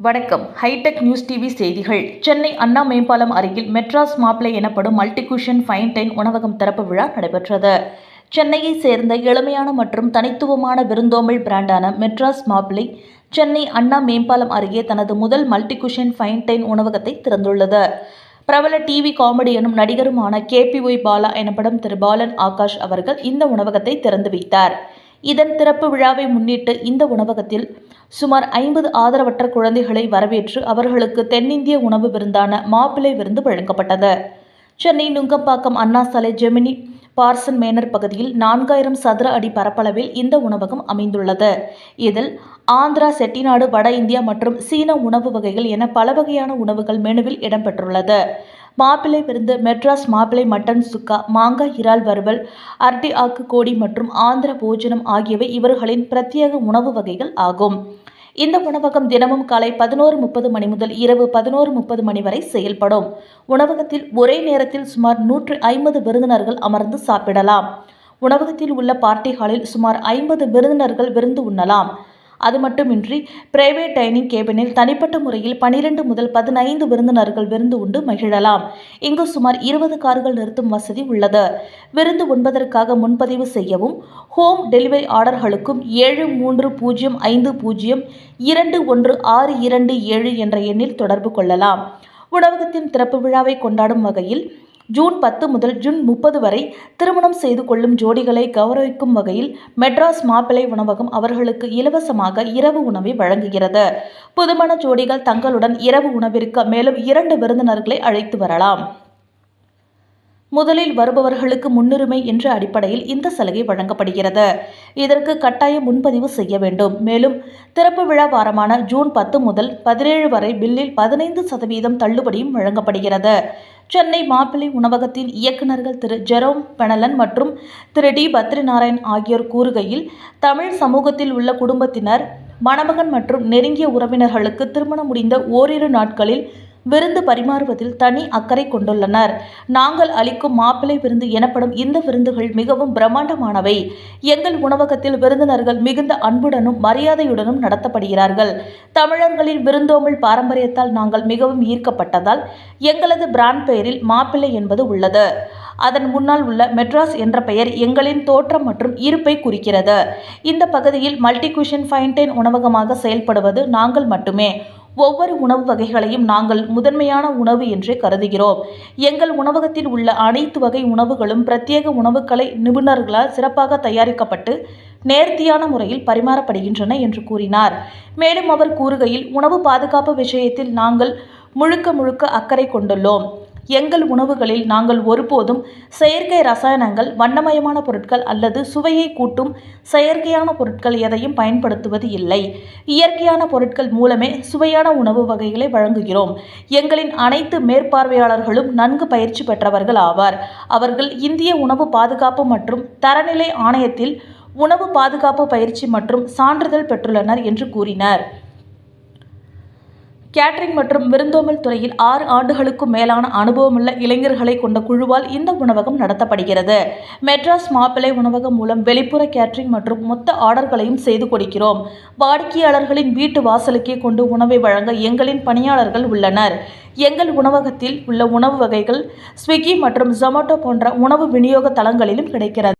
வணக்கம். Hitech news TV செய்திகள். சென்னை அண்ணா மேம்பாலம் அருகில் மெட்ராஸ் மாப்பிளை எனப்படும் மல்டிகுஷன் ஃபைன் டைன் உணவகம் திறப்பு விழா நடைபெற்றது. சென்னையை சேர்ந்த எளிமையான மற்றும் தனித்துவமான விருந்தோம்பல் பிராண்டான மெட்ராஸ் மாப்பிளை சென்னை அண்ணா மேம்பாலம் அருகே தனது முதல் மல்டிகுஷன் ஃபைன் டைன் உணவகத்தை திறந்துள்ளது. பிரபல டிவி காமெடியனும் நடிகருமான கேபிஒய் பாலா எனப்படும் திரு பாலன் ஆகாஷ் அவர்கள் இந்த உணவகத்தை திறந்து வைத்தார். இதன் திறப்பு விழாவை முன்னிட்டு இந்த உணவகத்தில் சுமார் ஐம்பது ஆதரவற்ற குழந்தைகளை வரவேற்று அவர்களுக்கு தென்னிந்திய உணவு விருந்தான மாப்பிள்ளை விருந்து வழங்கப்பட்டது. சென்னை நுங்கம்பாக்கம் அண்ணா சாலை ஜெமினி பார்சன் மேனர் பகுதியில் நான்காயிரம் சதுர அடி பரப்பளவில் இந்த உணவகம் அமைந்துள்ளது. இதில் ஆந்திரா செட்டிநாடு வட இந்தியா மற்றும் சீன உணவு வகைகள் என பல வகையான உணவுகள் மெனுவில் இடம்பெற்றுள்ளது. மாப்பிள்ளை விருந்து மெட்ராஸ் மாப்பிள்ளை மட்டன் சுக்கா மாங்காய் இறால் வறுவல் அர்டி ஆக்கு கோடி மற்றும் ஆந்திர போஜனம் ஆகியவை இவர்களின் பிரத்யேக உணவு வகைகள் ஆகும். இந்த உணவகம் தினமும் காலை பதினோரு முப்பது மணி முதல் இரவு பதினோரு முப்பது மணி வரை செயல்படும். உணவகத்தில் ஒரே நேரத்தில் சுமார் நூற்று ஐம்பது விருந்தினர்கள் அமர்ந்து சாப்பிடலாம். உணவகத்தில் உள்ள பார்ட்டி ஹாலில் சுமார் ஐம்பது விருந்தினர்கள் விருந்து உண்ணலாம். அது மட்டுமின்றி பிரைவேட் டைனிங் கேபினில் தனிப்பட்ட முறையில் பனிரெண்டு முதல் பதினைந்து விருந்தினர்கள் விருந்து உண்டு மகிழலாம். இங்கு சுமார் இருபது கார்கள் நிறுத்தும் வசதி உள்ளது. விருந்து உண்பதற்காக முன்பதிவு செய்யவும் ஹோம் டெலிவரி ஆர்டர்களுக்கும் ஏழு மூன்று பூஜ்ஜியம் ஐந்து பூஜ்ஜியம் இரண்டு ஒன்று ஆறு இரண்டு ஏழு என்ற எண்ணில் தொடர்பு கொள்ளலாம். உணவகத்தின் திறப்பு விழாவை கொண்டாடும் வகையில் ஜூன் பத்து முதல் ஜூன் முப்பது வரை திருமணம் செய்து கொள்ளும் ஜோடிகளை கௌரவிக்கும் வகையில் மெட்ராஸ் மாப்பிள்ளை உணவகம் அவர்களுக்கு இலவசமாக இரவு உணவை வழங்குகிறது. புதுமண ஜோடிகள் தங்களுடன் இரவு உணவிற்கு மேலும் இரண்டு விருந்தினர்களை அழைத்து வரலாம். முதலில் வருபவர்களுக்கு முன்னுரிமை என்ற அடிப்படையில் இந்த சலுகை வழங்கப்படுகிறது. இதற்கு கட்டாய முன்பதிவு செய்ய வேண்டும். மேலும் திறப்பு விழா வாரமான ஜூன் பத்து முதல் பதினேழு வரை பில்லில் பதினைந்து சதவீதம் தள்ளுபடியும் வழங்கப்படுகிறது. சென்னை மாப்பிள்ளை உணவகத்தின் இயக்குநர்கள் திரு ஜெரோம் பெனலன் மற்றும் திரு டி பத்ரிநாராயண் ஆகியோர் கூறுகையில் தமிழ் சமூகத்தில் உள்ள குடும்பத்தினர் மணமகன் மற்றும் நெருங்கிய உறவினர்களுக்கு திருமணம் முடிந்த ஓரிரு நாட்களில் விருந்து பரிமாறுவதில் தனி அக்கறை கொண்டுள்ளனர். நாங்கள் அளிக்கும் மாப்பிள்ளை விருந்து எனப்படும் இந்த விருந்துகள் மிகவும் பிரம்மாண்டமானவை. எங்கள் உணவகத்தில் விருந்தினர்கள் மிகுந்த அன்புடனும் மரியாதையுடனும் நடத்தப்படுகிறார்கள். தமிழர்களின் விருந்தோம்பல் பாரம்பரியத்தால் நாங்கள் மிகவும் ஈர்க்கப்பட்டதால் எங்களது பிராண்ட் பெயரில் மாப்பிள்ளை என்பது உள்ளது. அதன் முன்னால் உள்ள மெட்ராஸ் என்ற பெயர் எங்களின் தோற்றம் மற்றும் இருப்பை குறிக்கிறது. இந்த பகுதியில் மல்டிகுஷன் ஃபைன்டைன் உணவகமாக செயல்படுவது நாங்கள் மட்டுமே. ஒவ்வொரு உணவு வகைகளையும் நாங்கள் முதன்மையான உணவு என்றே கருதுகிறோம். எங்கள் உணவகத்தில் உள்ள அனைத்து வகை உணவுகளும் பிரத்யேக உணவுக்கலை நிபுணர்களால் சிறப்பாக தயாரிக்கப்பட்டு நேர்த்தியான முறையில் பரிமாறப்படுகின்றன என்று கூறினார். மேலும் அவர் கூறுகையில் உணவு பாதுகாப்பு விஷயத்தில் நாங்கள் முழுக்க முழுக்க அக்கறை கொண்டுள்ளோம். எங்கள் உணவுகளில் நாங்கள் ஒருபோதும் செயற்கை ரசாயனங்கள் வண்ணமயமான பொருட்கள் அல்லது சுவையை கூட்டும் செயற்கையான பொருட்கள் எதையும் பயன்படுத்துவது இல்லை. இயற்கையான பொருட்கள் மூலமே சுவையான உணவு வகைகளை வழங்குகிறோம். எங்களின் அனைத்து மேற்பார்வையாளர்களும் நன்கு பயிற்சி பெற்றவர்கள் ஆவார். அவர்கள் இந்திய உணவு பாதுகாப்பு மற்றும் தரநிலை ஆணையத்தில் உணவு பாதுகாப்பு பயிற்சி மற்றும் சான்றிதழ் பெற்றுள்ளனர் என்று கூறினர். கேட்டரிங் மற்றும் விருந்தோம்பல் துறையில் ஆறு ஆண்டுகளுக்கும் மேலான அனுபவமுள்ள இளைஞர்களை கொண்ட குழுவால் இந்த உணவகம் நடத்தப்படுகிறது. மெட்ராஸ் மாப்பிள்ளை உணவகம் மூலம் வெளிப்புற கேட்டரிங் மற்றும் மொத்த ஆர்டர்களையும் செய்து கொடுக்கிறோம். வாடிக்கையாளர்களின் வீட்டு வாசலுக்கே கொண்டு உணவை வழங்க எங்களின் பணியாளர்கள் உள்ளனர். எங்கள் உணவகத்தில் உள்ள உணவு வகைகள் ஸ்விக்கி மற்றும் ஜொமேட்டோ போன்ற உணவு விநியோக தளங்களிலும் கிடைக்கிறது.